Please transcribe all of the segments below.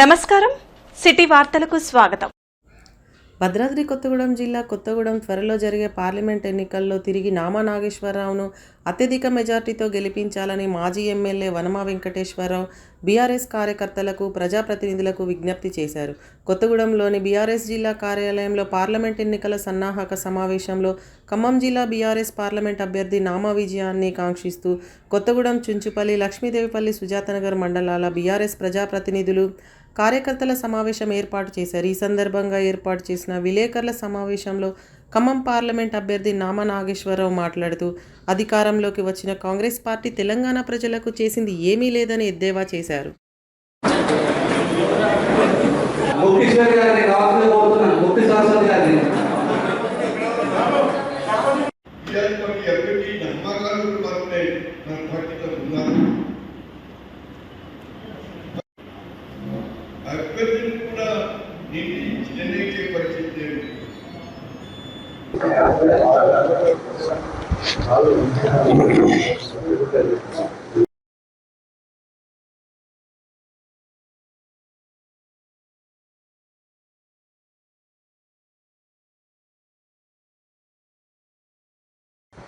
నమస్కారం. సిటీ వార్తలకు స్వాగతం. భద్రాద్రి కొత్తగూడెం జిల్లా కొత్తగూడెం త్వరలో జరిగే పార్లమెంట్ ఎన్నికల్లో తిరిగి నామా నాగేశ్వరరావును అత్యధిక మెజార్టీతో గెలిపించాలని మాజీ ఎమ్మెల్యే వనమా వెంకటేశ్వరరావు బీఆర్ఎస్ కార్యకర్తలకు ప్రజాప్రతినిధులకు విజ్ఞప్తి చేశారు. కొత్తగూడెంలోని బీఆర్ఎస్ జిల్లా కార్యాలయంలో పార్లమెంట్ ఎన్నికల సన్నాహక సమావేశంలో ఖమ్మం జిల్లా బీఆర్ఎస్ పార్లమెంట్ అభ్యర్థి నామా విజయాన్ని కాంక్షిస్తూ కొత్తగూడెం చుంచుపల్లి లక్ష్మీదేవిపల్లి సుజాతనగర్ మండలాల బీఆర్ఎస్ ప్రజాప్రతినిధులు కార్యకర్తల సమావేశం ఏర్పాటు చేశారు. ఈ సందర్భంగా ఏర్పాటు చేసిన విలేకరుల సమావేశంలో ఖమ్మం పార్లమెంట్ అభ్యర్థి నామా నాగేశ్వరరావు మాట్లాడుతూ అధికారంలోకి వచ్చిన కాంగ్రెస్ పార్టీ తెలంగాణ ప్రజలకు చేసింది ఏమీ లేదని ఎద్దేవా చేశారు.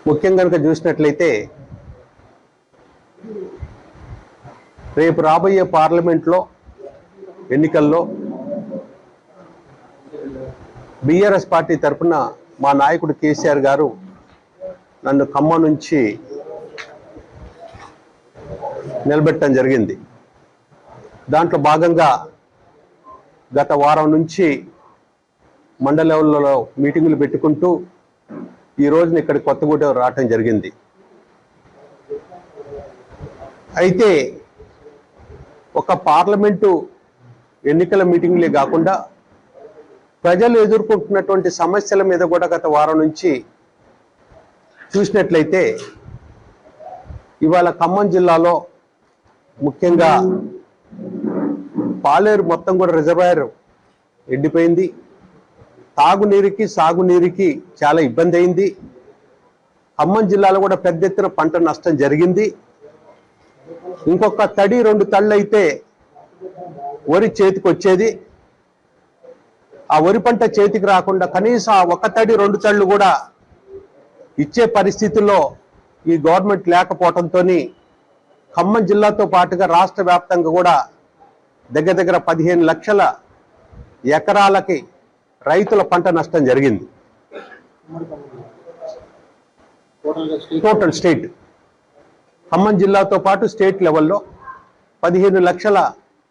ముఖ్యం కనుక చూసినట్లయితే రేపు రాబోయే పార్లమెంట్లో ఎన్నికల్లో బీఆర్ఎస్ పార్టీ తరఫున మా నాయకుడు కేసీఆర్ గారు నన్ను ఖమ్మం నుంచి నిలబెట్టడం జరిగింది. దాంట్లో భాగంగా గత వారం నుంచి మండల లెవెల్లో మీటింగులు పెట్టుకుంటూ ఈ రోజున ఇక్కడ కొత్తగూడెం రావటం జరిగింది. అయితే ఒక పార్లమెంటు ఎన్నికల మీటింగ్లే కాకుండా ప్రజలు ఎదుర్కొంటున్నటువంటి సమస్యల మీద కూడా గత వారం నుంచి చూసినట్లయితే ఇవాళ ఖమ్మం జిల్లాలో ముఖ్యంగా పాలేరు మొత్తం కూడా రిజర్వాయర్ ఎండిపోయింది. తాగునీరుకి సాగునీరుకి చాలా ఇబ్బంది అయింది. ఖమ్మం జిల్లాలో కూడా పెద్ద ఎత్తున పంట నష్టం జరిగింది. ఇంకొక తడి రెండు తళ్ళు అయితే వరి చేతికి వచ్చేది. ఆ వరి పంట చేతికి రాకుండా కనీసం ఆ ఒక తడి రెండు తళ్ళు కూడా ఇచ్చే పరిస్థితుల్లో ఈ గవర్నమెంట్ లేకపోవడంతో ఖమ్మం జిల్లాతో పాటుగా రాష్ట్ర వ్యాప్తంగా కూడా దగ్గర దగ్గర పదిహేను లక్షల ఎకరాలకి రైతుల పంట నష్టం జరిగింది. టోటల్ స్టేట్ ఖమ్మం జిల్లాతో పాటు స్టేట్ లెవెల్లో పదిహేను లక్షల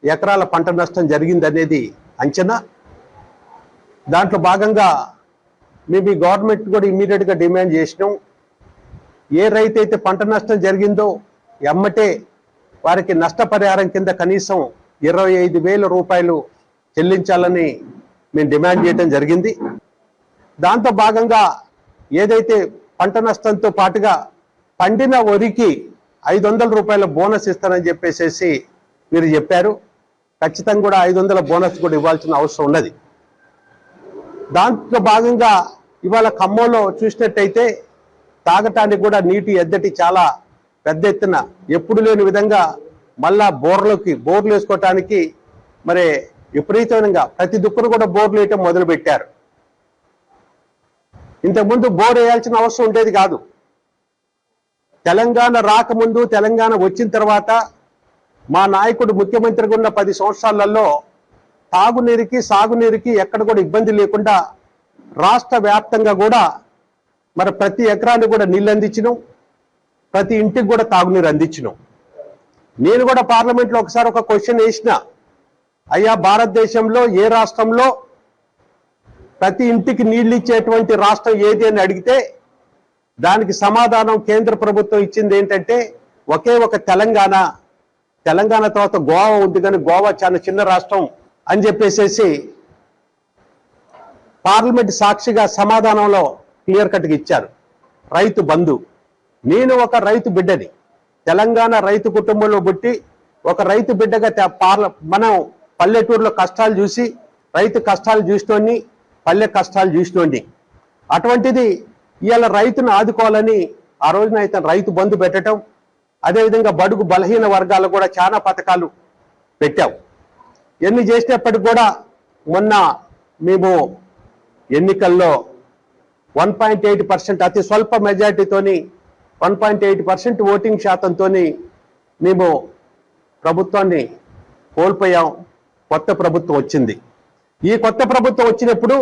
ఎకరాల పంట నష్టం జరిగింది అనేది అంచనా. దాంట్లో భాగంగా మేము ఈ గవర్నమెంట్ కూడా ఇమీడియట్గా డిమాండ్ చేసినాం. ఏ రైతు అయితే పంట నష్టం జరిగిందో ఎమ్మటే వారికి నష్టపరిహారం కింద కనీసం ఇరవై ఐదు వేల రూపాయలు చెల్లించాలని మేము డిమాండ్ చేయడం జరిగింది. దాంతో భాగంగా ఏదైతే పంట నష్టంతో పాటుగా పండిన వరికి ఐదు వందల రూపాయల బోనస్ ఇస్తానని చెప్పేసేసి మీరు చెప్పారు. ఖచ్చితంగా కూడా ఐదు వందల బోనస్ కూడా ఇవ్వాల్సిన అవసరం ఉన్నది. దాంట్లో భాగంగా ఇవాళ ఖమ్మంలో చూసినట్టయితే తాగటానికి కూడా నీటి ఎద్దటి చాలా పెద్ద ఎత్తున ఎప్పుడు లేని విధంగా మళ్ళా బోర్లోకి బోర్లు వేసుకోవటానికి మరి విపరీతంగా ప్రతి దుక్కును కూడా బోర్లు వేయటం మొదలు పెట్టారు ఇంతకుముందు బోర్ వేయాల్సిన అవసరం ఉండేది కాదు. తెలంగాణ రాకముందు తెలంగాణ వచ్చిన తర్వాత మా నాయకుడు ముఖ్యమంత్రిగా ఉన్న పది సంవత్సరాలలో తాగునీరుకి సాగునీరుకి ఎక్కడ కూడా ఇబ్బంది లేకుండా రాష్ట్ర వ్యాప్తంగా కూడా మరి ప్రతి ఎకరానికి కూడా నీళ్ళు అందించినాం. ప్రతి ఇంటికి కూడా తాగునీరు అందించినాం. నేను కూడా పార్లమెంట్లో ఒకసారి ఒక క్వశ్చన్ వేసిన అయ్యా భారతదేశంలో ఏ రాష్ట్రంలో ప్రతి ఇంటికి నీళ్ళు ఇచ్చేటువంటి రాష్ట్రం ఏది అని అడిగితే దానికి సమాధానం కేంద్ర ప్రభుత్వం ఇచ్చింది ఏంటంటే ఒకే ఒక తెలంగాణ. తెలంగాణ తర్వాత గోవా ఉంది కానీ గోవా చాలా చిన్న రాష్ట్రం. అని చెప్పేసేసి పార్లమెంట్ సాక్షిగా సమాధానంలో క్లియర్ కట్గా ఇచ్చారు. రైతు బంధు. నేను ఒక రైతు బిడ్డని. తెలంగాణ రైతు కుటుంబంలో పుట్టి ఒక రైతు బిడ్డగా పార్ల మనం పల్లెటూరులో కష్టాలు చూసి రైతు కష్టాలు చూసినోడిని పల్లె కష్టాలు చూసినోడిని అటువంటిది ఇవాళ రైతును ఆదుకోవాలని ఆ రోజున అయితే రైతు బంధు పెట్టడం అదేవిధంగా బడుగు బలహీన వర్గాలు కూడా చాలా పథకాలు పెట్టావు ఎన్ని చేసినప్పటికి కూడా మొన్న మేము ఎన్నికల్లో వన్ పాయింట్ ఎయిట్ పర్సెంట్ అతి స్వల్ప మెజార్టీతోని one point eight percent voting శాతంతోని మేము ప్రభుత్వాన్ని కోల్పోయాం. కొత్త ప్రభుత్వం వచ్చింది. ఈ కొత్త ప్రభుత్వం వచ్చినప్పుడు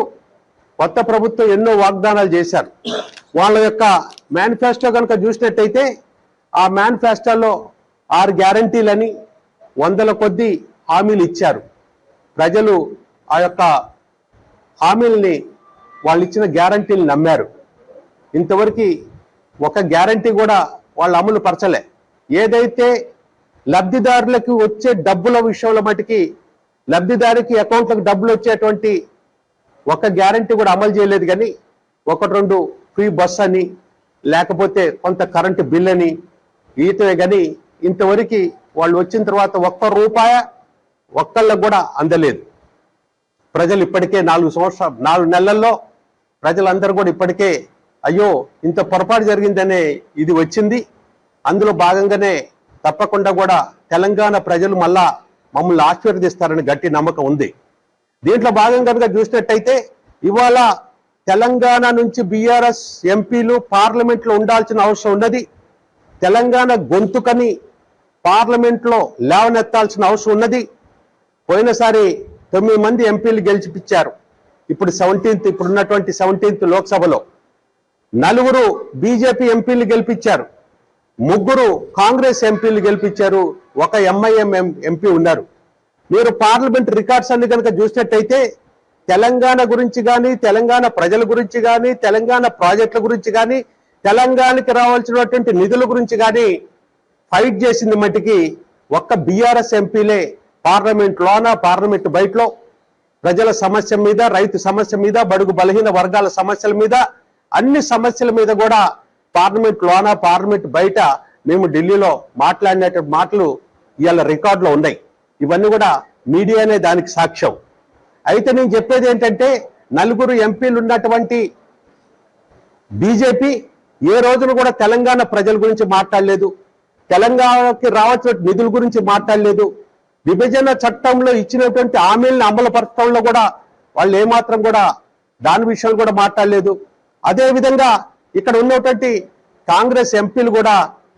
కొత్త ప్రభుత్వం ఎన్నో వాగ్దానాలు చేశారు. వాళ్ళ యొక్క మేనిఫెస్టో కనుక చూసినట్టయితే ఆ మేనిఫెస్టోలో ఆరు గ్యారంటీలని వందల కొద్దీ హామీలు ఇచ్చారు. ప్రజలు ఆ యొక్క హామీల్ని వాళ్ళు ఇచ్చిన గ్యారంటీలు నమ్మారు. ఇంతవరకు ఒక గ్యారంటీ కూడా వాళ్ళు అమలు పరచలే. ఏదైతే లబ్ధిదారులకు వచ్చే డబ్బుల విషయంలో మటుకి లబ్ధిదారికి అకౌంట్లకు డబ్బులు వచ్చేటువంటి ఒక గ్యారంటీ కూడా అమలు చేయలేదు కానీ ఒకటి రెండు ఫ్రీ బస్ అని లేకపోతే కొంత కరెంటు బిల్ అని ఈతవే కానీ ఇంతవరకు వాళ్ళు వచ్చిన తర్వాత ఒక్క రూపాయ ఒక్కళ్ళకు కూడా అందలేదు. ప్రజలు ఇప్పటికే నాలుగు సంవత్సరాలు నాలుగు నెలల్లో ప్రజలందరూ కూడా ఇప్పటికే అయ్యో ఇంత పొరపాటు జరిగిందనే ఇది వచ్చింది. అందులో భాగంగానే తప్పకుండా కూడా తెలంగాణ ప్రజలు మళ్ళా మమ్మల్ని ఆశీర్వదిస్తారని గట్టి నమ్మకం ఉంది. దీంట్లో భాగంగా కనుక చూసినట్టయితే ఇవాళ తెలంగాణ నుంచి బీఆర్ఎస్ ఎంపీలు పార్లమెంట్లో ఉండాల్సిన అవసరం ఉన్నది. తెలంగాణ గొంతుకని పార్లమెంట్లో లేవనెత్తాల్సిన అవసరం ఉన్నది. పోయినసారి తొమ్మిది మంది ఎంపీలు గెలిచిపించారు ఇప్పుడు సెవెంటీన్త్ ఇప్పుడు ఉన్నటువంటి సెవెంటీన్త్ లోక్సభలో నలుగురు బీజేపీ ఎంపీలు గెలిపించారు ముగ్గురు కాంగ్రెస్ ఎంపీలు గెలిపించారు ఒక ఎంఐఎం ఎంపీ ఉన్నారు. మీరు పార్లమెంట్ రికార్డ్స్ అన్ని కనుక చూసినట్టయితే తెలంగాణ గురించి కానీ తెలంగాణ ప్రజల గురించి కానీ తెలంగాణ ప్రాజెక్టుల గురించి కానీ తెలంగాణకి రావాల్సినటువంటి నిధుల గురించి కానీ ఫైట్ చేసింది మటుకి ఒక్క బీఆర్ఎస్ ఎంపీలే పార్లమెంట్ లోన పార్లమెంట్ బయటలో? ప్రజల సమస్య మీద రైతు సమస్య మీద బడుగు బలహీన వర్గాల సమస్యల మీద అన్ని సమస్యల మీద కూడా పార్లమెంట్ లోన పార్లమెంట్ బయట మేము ఢిల్లీలో మాట్లాడినటువంటి మాటలు ఇవాళ రికార్డులో ఉన్నాయి. ఇవన్నీ కూడా మీడియానే దానికి సాక్ష్యం. అయితే నేను చెప్పేది ఏంటంటే నలుగురు ఎంపీలు ఉన్నటువంటి బీజేపీ ఏ రోజున కూడా తెలంగాణ ప్రజల గురించి మాట్లాడలేదు. తెలంగాణకి రావాల్సిన నిధుల గురించి మాట్లాడలేదు. విభజన చట్టంలో ఇచ్చినటువంటి హామీలను అమలుపరచడంలో కూడా వాళ్ళు ఏమాత్రం కూడా దాని విషయంలో కూడా మాట్లాడలేదు. అదేవిధంగా ఇక్కడ ఉన్నటువంటి కాంగ్రెస్ ఎంపీలు కూడా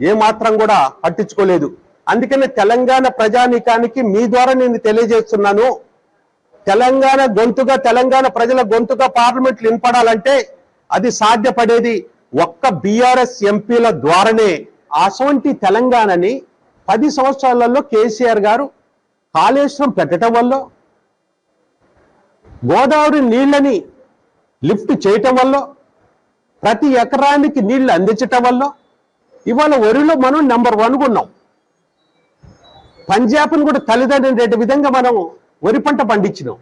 ఏమాత్రం కూడా పట్టించుకోలేదు. అందుకనే తెలంగాణ ప్రజానీకానికి మీ ద్వారా నేను తెలియజేస్తున్నాను. తెలంగాణ గొంతుగా తెలంగాణ ప్రజల గొంతుగా పార్లమెంట్లు వినపడాలంటే అది సాధ్యపడేది ఒక్క బీఆర్ఎస్ ఎంపీల ద్వారానే. అటువంటి తెలంగాణని పది సంవత్సరాలలో కేసీఆర్ గారు కాళేశ్వరం పెట్టడం వల్ల గోదావరి నీళ్ళని లిఫ్ట్ చేయటం వల్ల ప్రతి ఎకరానికి నీళ్ళు అందించటం వల్ల ఇవాళ వరిలో మనం నెంబర్ వన్ ఉన్నాం. పంజాబ్ను కూడా తల్లిదండ్రులు విధంగా మనం వరి పంట పండించినాం.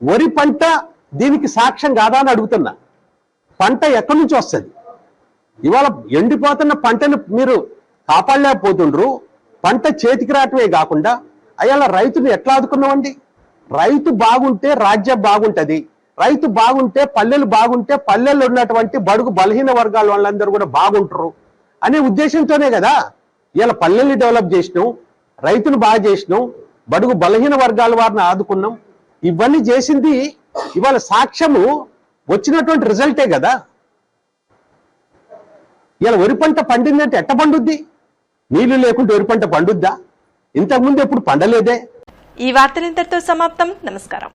వరి పంట దీనికి సాక్ష్యం కాదా అని అడుగుతున్నా. పంట ఎక్కడి నుంచి వస్తుంది? ఇవాళ ఎండిపోతున్న పంటను మీరు కాపాడలేకపోతుండ్రు. పంట చేతికి రావటమే కాకుండా అయ్యాల రైతును ఎట్లా ఆదుకున్నామండి? రైతు బాగుంటే రాజ్యం బాగుంటది. రైతు బాగుంటే పల్లెలు బాగుంటే పల్లెల్లో ఉన్నటువంటి బడుగు బలహీన వర్గాల వాళ్ళందరూ కూడా బాగుంటారు అనే ఉద్దేశంతోనే కదా ఇలా పల్లెల్ని డెవలప్ చేసినాం రైతును బాగా చేసినాం బడుగు బలహీన వర్గాల వారిని ఆదుకున్నాం. ఇవన్నీ చేసింది ఇవాళ సాక్ష్యము వచ్చినటువంటి రిజల్టే కదా. ఇలా వరి పంట పండిందంటే ఎట్ట పండుద్ది? నీళ్ళు లేకుంటే వరి పంట పండుద్దా? ఇంతకుముందు ఎప్పుడు పండలేదే. ఈ వార్తలు ఇంతటితో సమాప్తం. నమస్కారం.